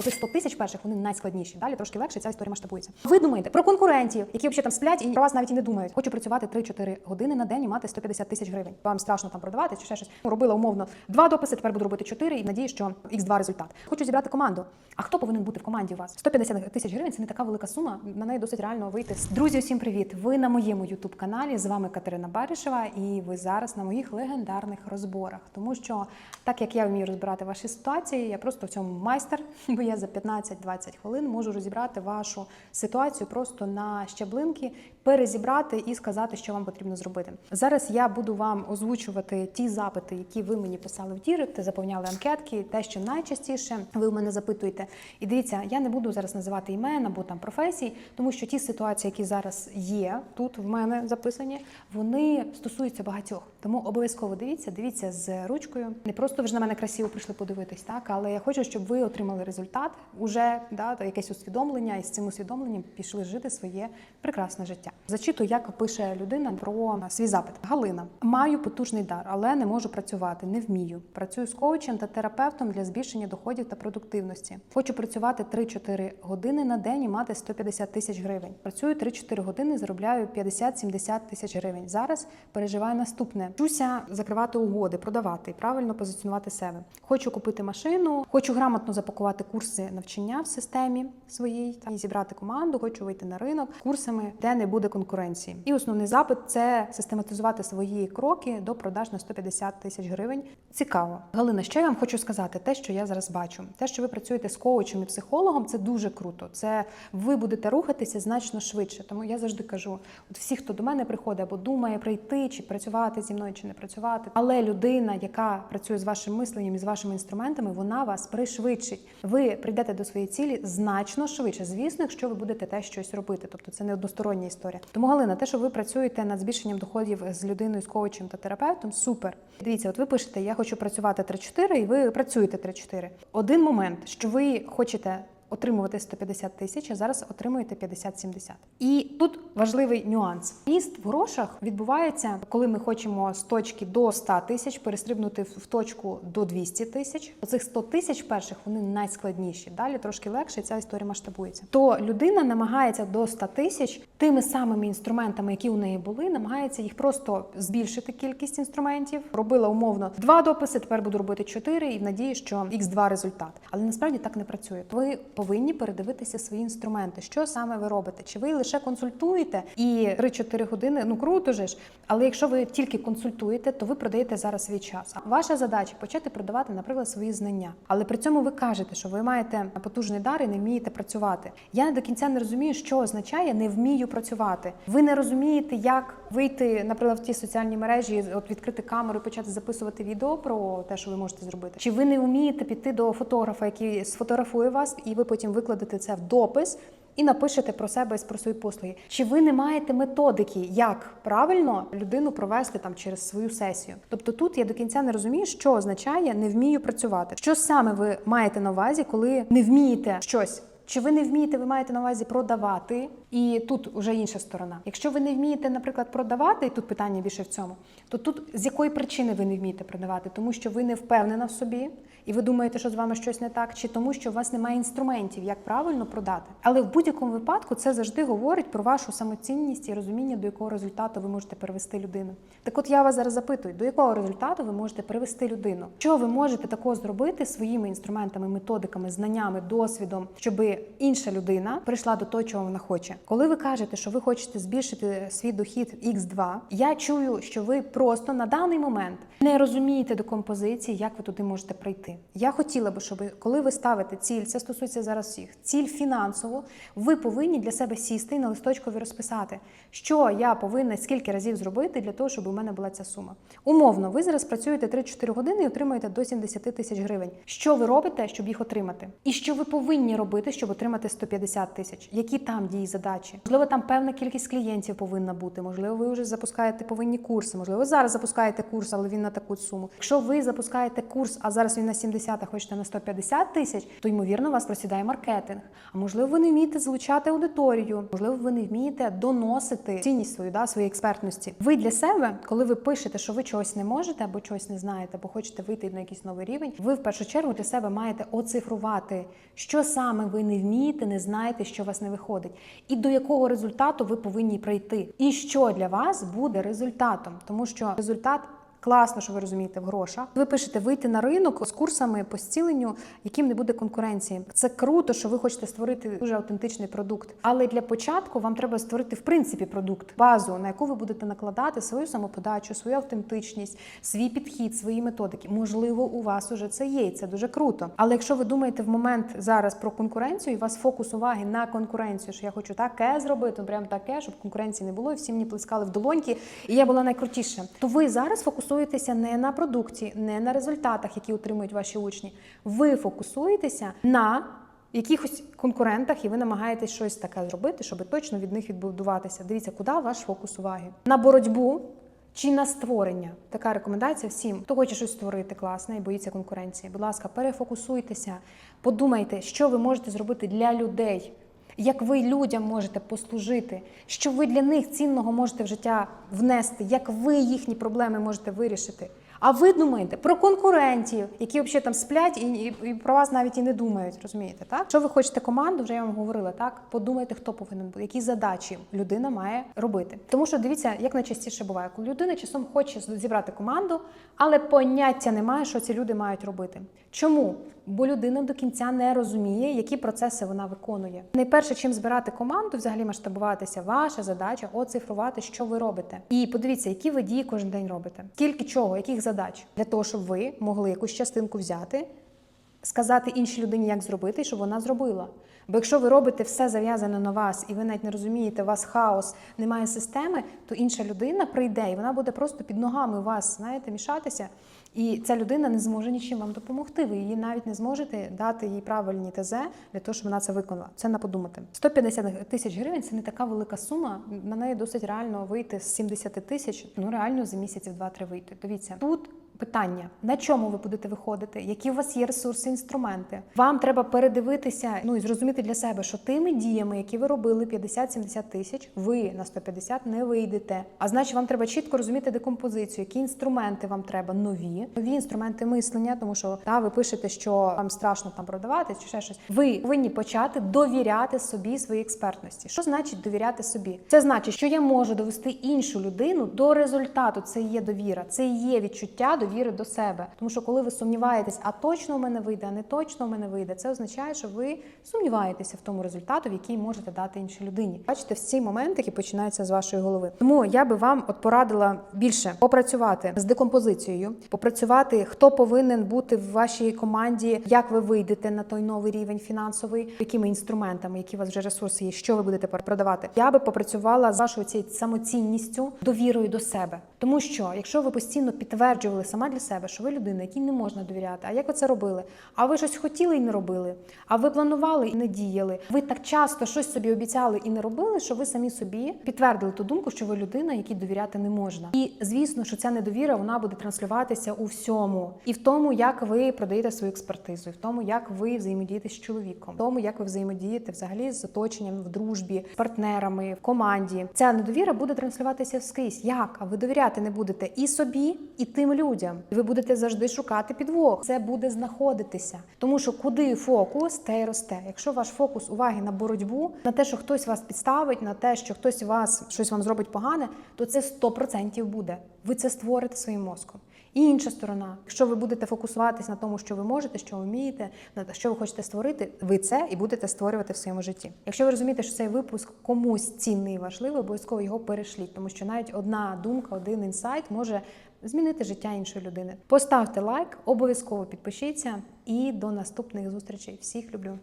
Оці 100 тисяч перших вони найскладніші. Далі трошки легше ця історія масштабується. Ви думаєте про конкурентів, які взагалі там сплять і про вас навіть і не думають. Хочу працювати 3-4 години на день і мати 150 тисяч гривень. Вам страшно там продавати чи ще щось. Ну, Робила умовно два дописи, тепер буду робити 4 і надію, що x2 результат. Хочу зібрати команду. А хто повинен бути в команді у вас? 150 тисяч гривень це не така велика сума. На неї досить реально вийти. Друзі, усім привіт! Ви на моєму youtube каналі. З вами Катерина Баришева, і ви зараз на моїх легендарних розборах. Тому що так як я вмію розбирати ваші ситуації, я просто в цьому майстер, бо я за 15-20 хвилин можу розібрати вашу ситуацію просто на щаблинки, перезібрати і сказати, що вам потрібно зробити. Зараз я буду вам озвучувати ті запити, які ви мені писали в Дірект, заповняли анкетки, те, що найчастіше ви в мене запитуєте. І дивіться, я не буду зараз називати імен або там професій, тому що ті ситуації, які зараз є тут в мене записані, вони стосуються багатьох. Тому обов'язково дивіться, дивіться з ручкою. Не просто ви ж на мене красиво прийшли подивитись, так але я хочу, щоб ви отримали результат, уже да, якесь усвідомлення, і з цим усвідомленням пішли жити своє прекрасне життя. Зачитую, як пише людина про свій запит. Галина маю потужний дар, але не можу працювати, не вмію. Працюю з коучем та терапевтом для збільшення доходів та продуктивності. Хочу працювати 3-4 години на день і мати 150 тисяч гривень. Працюю 3-4 години, заробляю 50-70 тисяч гривень. Зараз переживаю наступне: вчуся закривати угоди, продавати, правильно позиціонувати себе. Хочу купити машину, хочу грамотно запакувати курси навчання в системі своїй та і зібрати команду. Хочу вийти на ринок курсами, де не буде конкуренції. І основний запит це систематизувати свої кроки до продаж на 150 тисяч гривень. Цікаво, Галина. Що я вам хочу сказати? Те, що я зараз бачу, те, що ви працюєте з коучем і психологом, це дуже круто. Це ви будете рухатися значно швидше. Тому я завжди кажу: от всі, хто до мене приходить або думає прийти, чи працювати зі мною, чи не працювати. Але людина, яка працює з вашим мисленням і з вашими інструментами, вона вас пришвидшить. Ви прийдете до своєї цілі значно швидше. Звісно, якщо ви будете те щось робити. Тобто це не одностороння історія. Тому Галина, те, що ви працюєте над збільшенням доходів з людиною, з коучем та терапевтом, супер. Дивіться, от ви пишете, я хочу працювати 3-4, і ви працюєте 3-4. Один момент, що ви хочете. Отримувати 150 тисяч, а зараз отримуєте 50-70. І тут важливий нюанс. Ріст в грошах відбувається, коли ми хочемо з точки до 100 тисяч перестрибнути в точку до 200 тисяч. Оцих 100 тисяч перших вони найскладніші. Далі трошки легше ця історія масштабується. То людина намагається до 100 тисяч тими самими інструментами, які у неї були, намагається їх просто збільшити кількість інструментів. Робила умовно два дописи. Тепер буду робити чотири, і в надії, що x2 результат. Але насправді так не працює. Ви повинні передивитися свої інструменти. Що саме ви робите? Чи ви лише консультуєте і 3-4 години? Ну круто же ж. Але якщо ви тільки консультуєте, то ви продаєте зараз свій час. Ваша задача почати продавати, наприклад, свої знання. Але при цьому ви кажете, що ви маєте потужний дар і не вмієте працювати. Я до кінця не розумію, що означає не вмію працювати. Ви не розумієте, як вийти, наприклад, в ті соціальні мережі, от відкрити камеру, і почати записувати відео про те, що ви можете зробити. Чи ви не вмієте піти до фотографа, який сфотографує вас, і ви потім викладете це в допис. І напишете про себе і про свої послуги. Чи ви не маєте методики, як правильно людину провести там через свою сесію? Тобто тут я до кінця не розумію, що означає не вмію працювати. Що саме ви маєте на увазі, коли не вмієте щось? Чи ви не вмієте, ви маєте на увазі продавати? І тут вже інша сторона. Якщо ви не вмієте, наприклад, продавати, і тут питання більше в цьому, то тут з якої причини ви не вмієте продавати? Тому що ви не впевнена в собі, і ви думаєте, що з вами щось не так, чи тому, що у вас немає інструментів, як правильно продати. Але в будь-якому випадку це завжди говорить про вашу самоцінність і розуміння, до якого результату ви можете привести людину. Так, от я вас зараз запитую, до якого результату ви можете привести людину? Що ви можете такого зробити своїми інструментами, методиками, знаннями, досвідом, щоб інша людина прийшла до того, чого вона хоче? Коли ви кажете, що ви хочете збільшити свій дохід X2, я чую, що ви просто на даний момент не розумієте до композиції, як ви туди можете прийти. Я хотіла би, щоб коли ви ставите ціль, це стосується зараз всіх, ціль фінансову, ви повинні для себе сісти і на листочкові розписати, що я повинна скільки разів зробити для того, щоб у мене була ця сума. Умовно, ви зараз працюєте 3-4 години і отримуєте до 70 тисяч гривень. Що ви робите, щоб їх отримати? І що ви повинні робити, щоб отримати 150 тисяч. Які там дії задачі? Можливо, там певна кількість клієнтів повинна бути. Можливо, ви вже запускаєте повинні курси. Можливо, зараз запускаєте курс, але він на таку суму. Якщо ви запускаєте курс, а зараз він на 70, а хочете на 150 тисяч, то ймовірно у вас просідає маркетинг. А можливо, ви не вмієте залучати аудиторію. Можливо, ви не вмієте доносити цінність свою, да, своєї експертності. Ви для себе, коли ви пишете, що ви чогось не можете або чогось не знаєте, або хочете вийти на якийсь новий рівень, ви в першу чергу для себе маєте оцифрувати, що саме ви не вмієте, не знаєте, що у вас не виходить, і до якого результату ви повинні прийти, і що для вас буде результатом, тому що результат. Класно, що ви розумієте в грошах. Ви пишете вийти на ринок з курсами по зціленню, яким не буде конкуренції. Це круто, що ви хочете створити дуже автентичний продукт. Але для початку вам треба створити в принципі продукт, базу, на яку ви будете накладати свою самоподачу, свою автентичність, свій підхід, свої методики. Можливо, у вас уже це є, і це дуже круто. Але якщо ви думаєте в момент зараз про конкуренцію, і у вас фокус уваги на конкуренцію, що я хочу таке зробити, прям таке, щоб конкуренції не було, і всі мені плескали в долоньки, і я була найкрутіша, то ви зараз фокусуєтеся не на продукті, не на результатах, які отримують ваші учні. Ви фокусуєтеся на якихось конкурентах, і ви намагаєтесь щось таке зробити, щоб точно від них відбудуватися. Дивіться, куди ваш фокус уваги? На боротьбу. Чи на створення така рекомендація всім, хто хоче щось створити класне і боїться конкуренції. Будь ласка, перефокусуйтеся, подумайте, що ви можете зробити для людей, як ви людям можете послужити, що ви для них цінного можете в життя внести, як ви їхні проблеми можете вирішити. А ви думаєте про конкурентів, які взагалі там сплять і, і, і про вас навіть і не думають, розумієте? Так, що ви хочете команду, вже я вам говорила, так подумайте, хто повинен бути, які задачі людина має робити. Тому що дивіться, як найчастіше буває, коли людина часом хоче зібрати команду, але поняття немає, що ці люди мають робити. Чому? Бо людина до кінця не розуміє, які процеси вона виконує. Найперше, чим збирати команду, взагалі масштабуватися, ваша задача оцифрувати, що ви робите. І подивіться, які ви дії кожен день робите. Скільки чого, яких задач для того, щоб ви могли якусь частинку взяти, сказати іншій людині, як зробити, і щоб вона зробила. Бо якщо ви робите все зав'язане на вас, і ви навіть не розумієте, у вас хаос, немає системи, то інша людина прийде, і вона буде просто під ногами у вас, знаєте, мішатися. І ця людина не зможе нічим вам допомогти. Ви її навіть не зможете дати їй правильні ТЗ для того, щоб вона це виконала. Це на подумати. 150 тисяч гривень це не така велика сума. На неї досить реально вийти з 70 тисяч. Ну реально за місяців два-три вийти. Дивіться тут. Питання, на чому ви будете виходити, які у вас є ресурси, інструменти. Вам треба передивитися, ну і зрозуміти для себе, що тими діями, які ви робили 50-70 тисяч, ви на 150 не вийдете. А значить, вам треба чітко розуміти декомпозицію, які інструменти вам треба нові, нові інструменти мислення, тому що та ви пишете, що вам страшно там продавати, чи ще щось. Ви повинні почати довіряти собі своїй експертності. Що значить довіряти собі? Це значить, що я можу довести іншу людину до результату. Це є довіра, це є відчуття довіри до себе. Тому що коли ви сумніваєтесь, а точно у мене вийде, а не точно у мене вийде, це означає, що ви сумніваєтеся в тому результату, в який можете дати іншій людині. Бачите, всі моменти, які починаються з вашої голови. Тому я би вам от порадила більше попрацювати з декомпозицією, попрацювати, хто повинен бути в вашій команді, як ви вийдете на той новий рівень фінансовий, якими інструментами, які у вас вже ресурси є, що ви будете продавати. Я би попрацювала з вашою цією самоцінністю, довірою до себе. Тому що, якщо ви постійно підтверджували сама для себе, що ви людина, якій не можна довіряти, а як ви це робили? А ви щось хотіли і не робили, а ви планували і не діяли. Ви так часто щось собі обіцяли і не робили, що ви самі собі підтвердили ту думку, що ви людина, якій довіряти не можна. І звісно, що ця недовіра вона буде транслюватися у всьому, і в тому, як ви продаєте свою експертизу, і в тому, як ви взаємодієте з чоловіком, в тому, як ви взаємодієте взагалі з оточенням в дружбі, з партнерами, в команді. Ця недовіра буде транслюватися скрізь. Як? А ви довіряти не будете і собі, і тим людям. Ви будете завжди шукати підвох. Це буде знаходитися, тому що куди фокус, те й росте. Якщо ваш фокус уваги на боротьбу, на те, що хтось вас підставить, на те, що хтось вас щось вам зробить погане, то це 100% буде. Ви це створите своїм мозком. І інша сторона, якщо ви будете фокусуватись на тому, що ви можете, що вмієте, на що ви хочете створити, ви це і будете створювати в своєму житті. Якщо ви розумієте, що цей випуск комусь цінний і важливий, обов'язково його перешліть, тому що навіть одна думка, один інсайт може змінити життя іншої людини. Поставте лайк, обов'язково підпишіться і до наступних зустрічей. Всіх люблю.